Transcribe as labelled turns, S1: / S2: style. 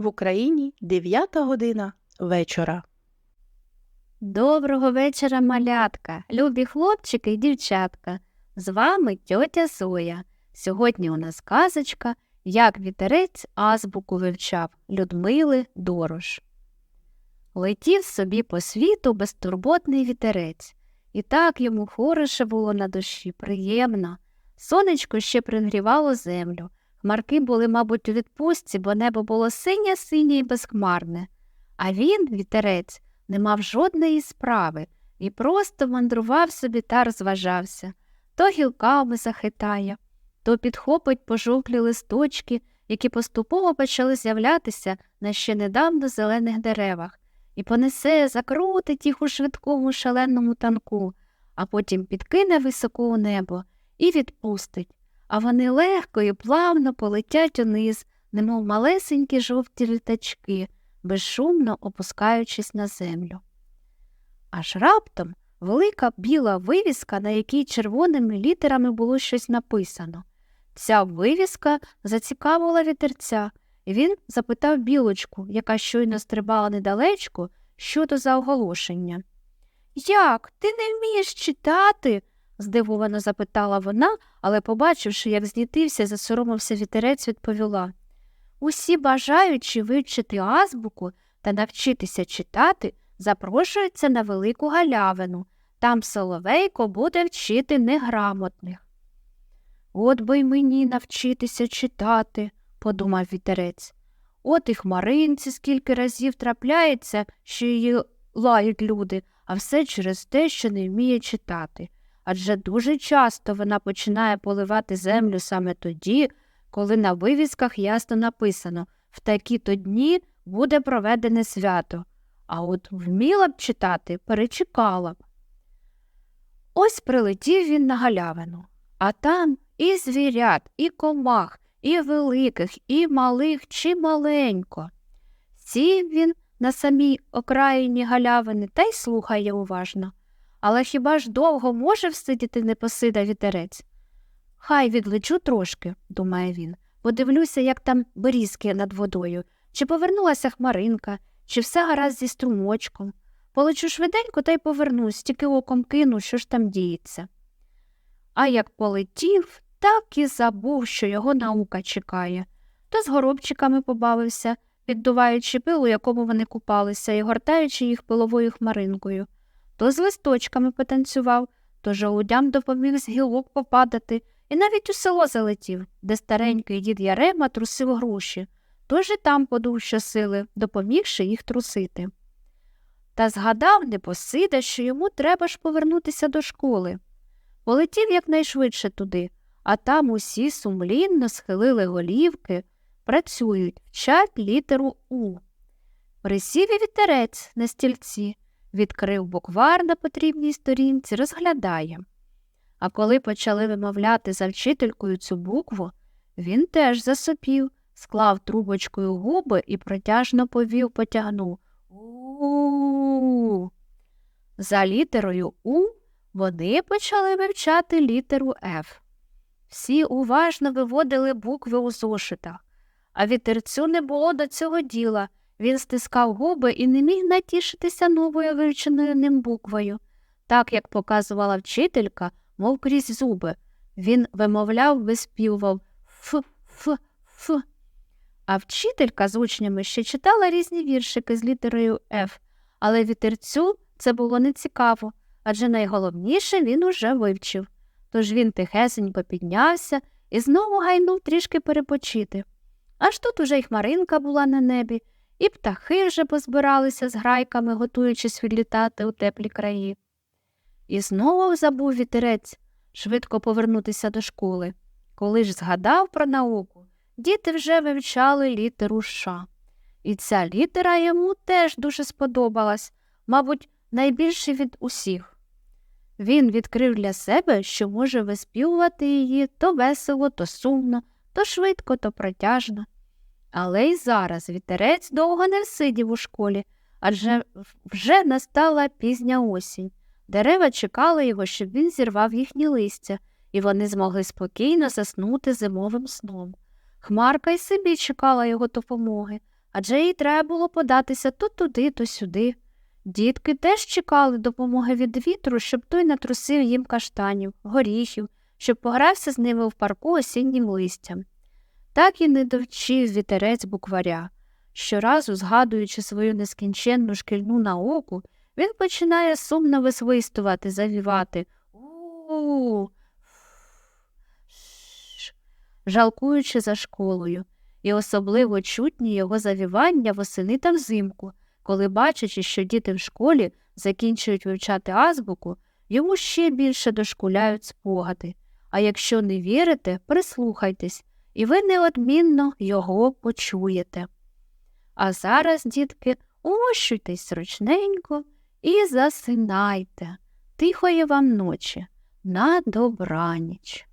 S1: В Україні 9 година вечора.
S2: Доброго вечора, малятка, любі хлопчики і дівчатка. З вами тьотя Зоя. Сьогодні у нас казочка, як вітерець азбуку вивчав Людмили Дорош. Летів собі по світу безтурботний вітерець, і так йому хороше було на душі, приємно. Сонечко ще пригрівало землю. Хмарки були, мабуть, у відпустці, бо небо було синє синє і безхмарне. А він, вітерець, не мав жодної справи і просто мандрував собі та розважався. То гілками захитає, то підхопить пожовклі листочки, які поступово почали з'являтися на ще недавно зелених деревах, і понесе, закрутить їх у швидкому шаленому танку, а потім підкине високо у небо і відпустить, а вони легко і плавно полетять униз, немов малесенькі жовті літачки безшумно опускаючись на землю. Аж раптом велика біла вивіска, на якій червоними літерами було щось написано. Ця вивіска зацікавила вітерця, і він запитав білочку, яка щойно стрибала недалечко, що то за оголошення. Як, ти не вмієш читати? здивовано запитала вона, але, побачивши, як знітився, засоромився вітерець, відповіла. Усі бажаючі вивчити азбуку та навчитися читати, запрошуються на велику галявину. Там Соловейко буде вчити неграмотних. От би й мені навчитися читати, подумав вітерець. От і хмаринці скільки разів трапляється, що її лають люди, а все через те, що не вміє читати. Адже дуже часто вона починає поливати землю саме тоді, коли на вивісках ясно написано в такі-то дні буде проведене свято, а от вміла б читати, перечекала б. Ось прилетів він на галявину, а там і звірят, і комах, і великих, і малих, чи маленько. Сів він на самій окраїні галявини та й слухає уважно. Але хіба ж довго може всидіти непосида вітерець? Хай відлечу трошки, думає він, подивлюся, як там берізки над водою, чи повернулася хмаринка, чи все гаразд зі струмочком. Полечу швиденько та й повернусь, тільки оком кину, що ж там діється. А як полетів, так і забув, що його наука чекає. То з горобчиками побавився, піддуваючи пил, у якому вони купалися, і гортаючи їх пиловою хмаринкою, то з листочками потанцював, то жолудям допоміг з гілок попадати, і навіть у село залетів, де старенький дід Ярема трусив груші, тож і там подув щосили, допомігши їх трусити. Та згадав непосида, що йому треба ж повернутися до школи. Полетів якнайшвидше туди, а там усі сумлінно схилили голівки, працюють, вчать літеру У. Присів і вітерець на стільці, відкрив буквар на потрібній сторінці, розглядає. А коли почали вимовляти за вчителькою цю букву, він теж засопів, склав трубочкою губи і протяжно повів, потягнув у. За літерою У вони почали вивчати літеру Ф. Всі уважно виводили букви у зошитах, а вітерцю не було до цього діла. Він стискав губи і не міг натішитися новою вивченою ним буквою. Так як показувала вчителька, мов крізь зуби. Він вимовляв, виспівував Ф, Ф, Ф. А вчителька з учнями ще читала різні віршики з літерою Ф, але вітерцю це було нецікаво, адже найголовніше він уже вивчив. Тож він тихесенько піднявся і знову гайнув трішки перепочити. Аж тут уже й хмаринка була на небі, і птахи вже позбиралися з грайками, готуючись відлітати у теплі краї. І знову забув вітерець швидко повернутися до школи. Коли ж згадав про науку, діти вже вивчали літеру Ш. І ця літера йому теж дуже сподобалась, мабуть, найбільше від усіх. Він відкрив для себе, що може виспівувати її то весело, то сумно, то швидко, то протяжно. Але й зараз вітерець довго не всидів у школі, адже вже настала пізня осінь. Дерева чекали його, щоб він зірвав їхні листя, і вони змогли спокійно заснути зимовим сном. Хмарка й собі чекала його допомоги, адже їй треба було податися то туди, то сюди. Дітки теж чекали допомоги від вітру, щоб той натрусив їм каштанів, горіхів, щоб погрався з ними в парку осіннім листям. Так і не довчив вітерець букваря. Щоразу, згадуючи свою нескінченну шкільну науку, він починає сумно висвистувати, завівати у жалкуючи за школою, і особливо чутні його завівання восени та взимку, коли, бачачи, що діти в школі закінчують вивчати азбуку, йому ще більше дошкуляють спогади. А якщо не вірите, прислухайтесь, і ви неодмінно його почуєте. А зараз, дітки, умощуйтесь ручненько і засинайте. Тихої вам ночі. На добраніч.